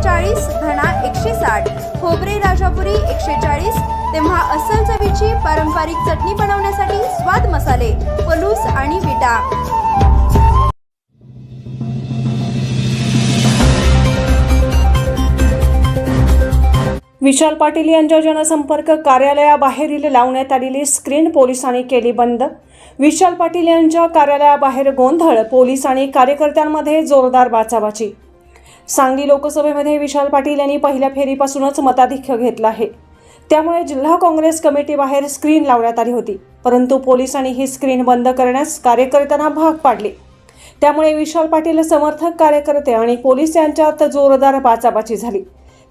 चाळीस धणा एकशे साठ खोबरे राजापुरी एकशे चाळीस तेव्हा अस्सल चवीची पारंपरिक चटणी बनवण्यासाठी स्वाद मसाले पलूस आणि विटा. विशाल पाटील यांच्या जनसंपर्क कार्यालयाबाहेरील लावण्यात आलेली स्क्रीन पोलिसांनी केली बंद. विशाल पाटील यांच्या कार्यालयाबाहेर गोंधळ पोलीस आणि कार्यकर्त्यांमध्ये जोरदार बाचाबाची सांगली लोकसभेमध्ये विशाल पाटील यांनी पहिल्या फेरीपासूनच मताधिक्य घेतलं आहे. त्यामुळे जिल्हा काँग्रेस कमिटीबाहेर स्क्रीन लावण्यात आली होती. परंतु पोलिसांनी ही स्क्रीन बंद करण्यास कार्यकर्त्यांना भाग पाडले. त्यामुळे विशाल पाटील समर्थक कार्यकर्ते आणि पोलीस यांच्यात जोरदार बाचाबाची झाली.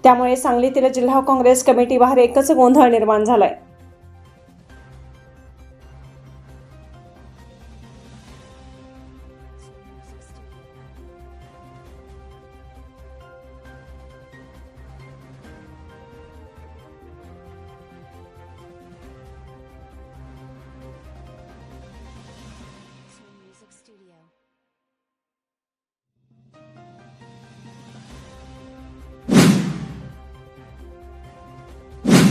त्यामुळे सांगलीतील जिल्हा काँग्रेस कमिटीबाहेर एकच गोंधळ निर्माण झालाय.